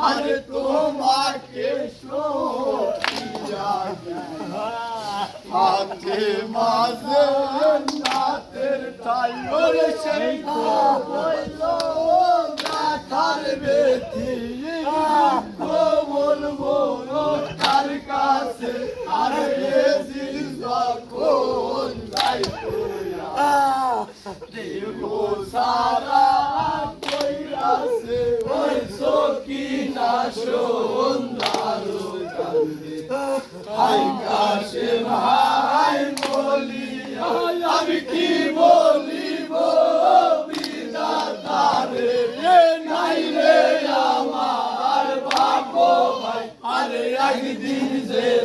আর তোমাকে হাতে মাঝে নাতের তাই ওরে সেই হইল দেখার বেথি তার কাছে আর যখন যাই তোরা দেব সারা vai me dizer.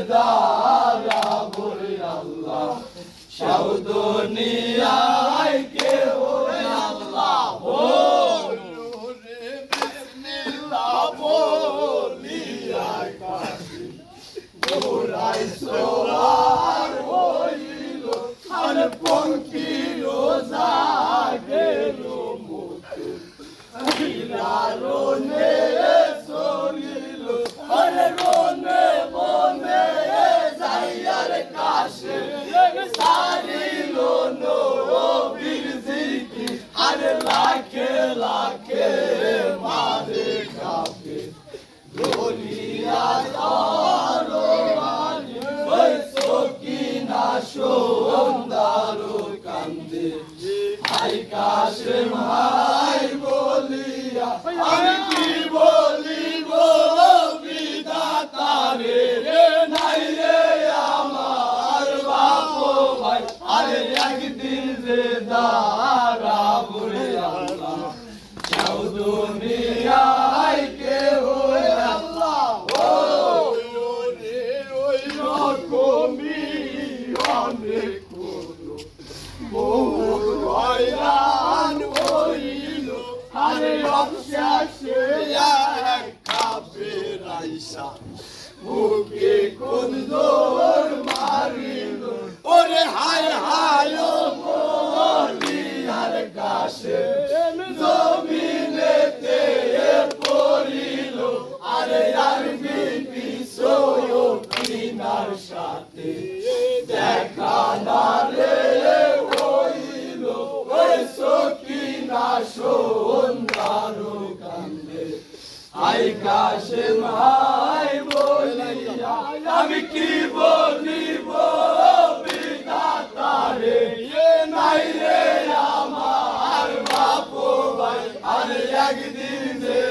Who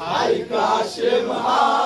hi Kashem hi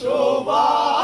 Shobha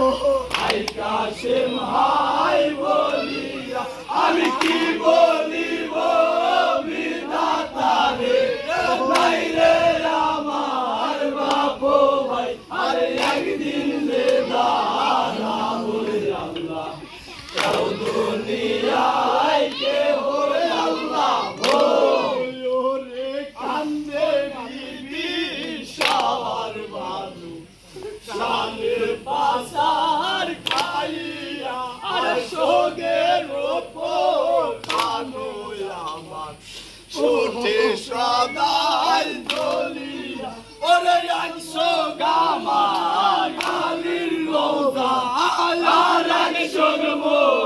hi Kashem hi বলিয়া আমি কি বলিব বিধাতা রে নাই রে আমার বাপ ভাই আরে একদিন রে দাদা বলে আল্লাহ কেউ দুনিয়ায় কে হরে আল্লাহ Passa সদাই দলিয়া ওরে আনছো গামা আর আনছো গো